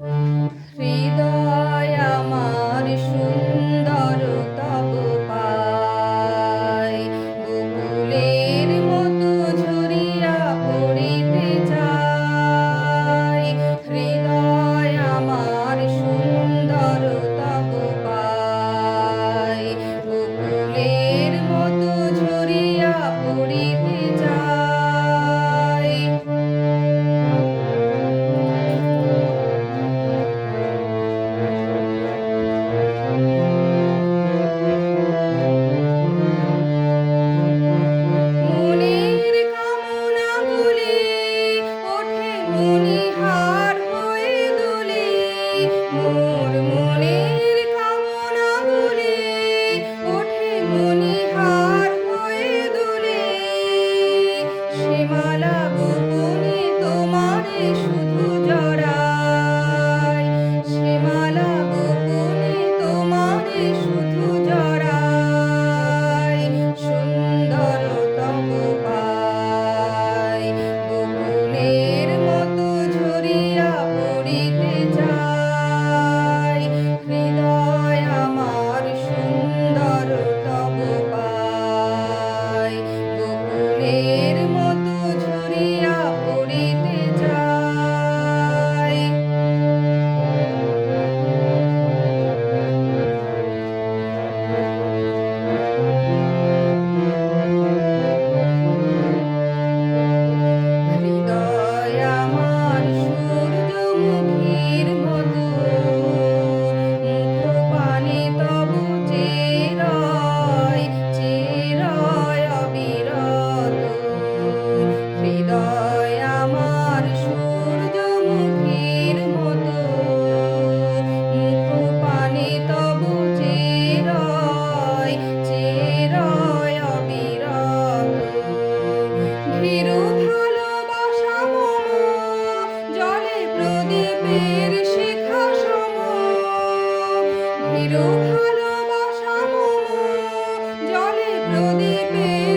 Rido. মোর মনের ভালোবাসা জলে প্রদীপে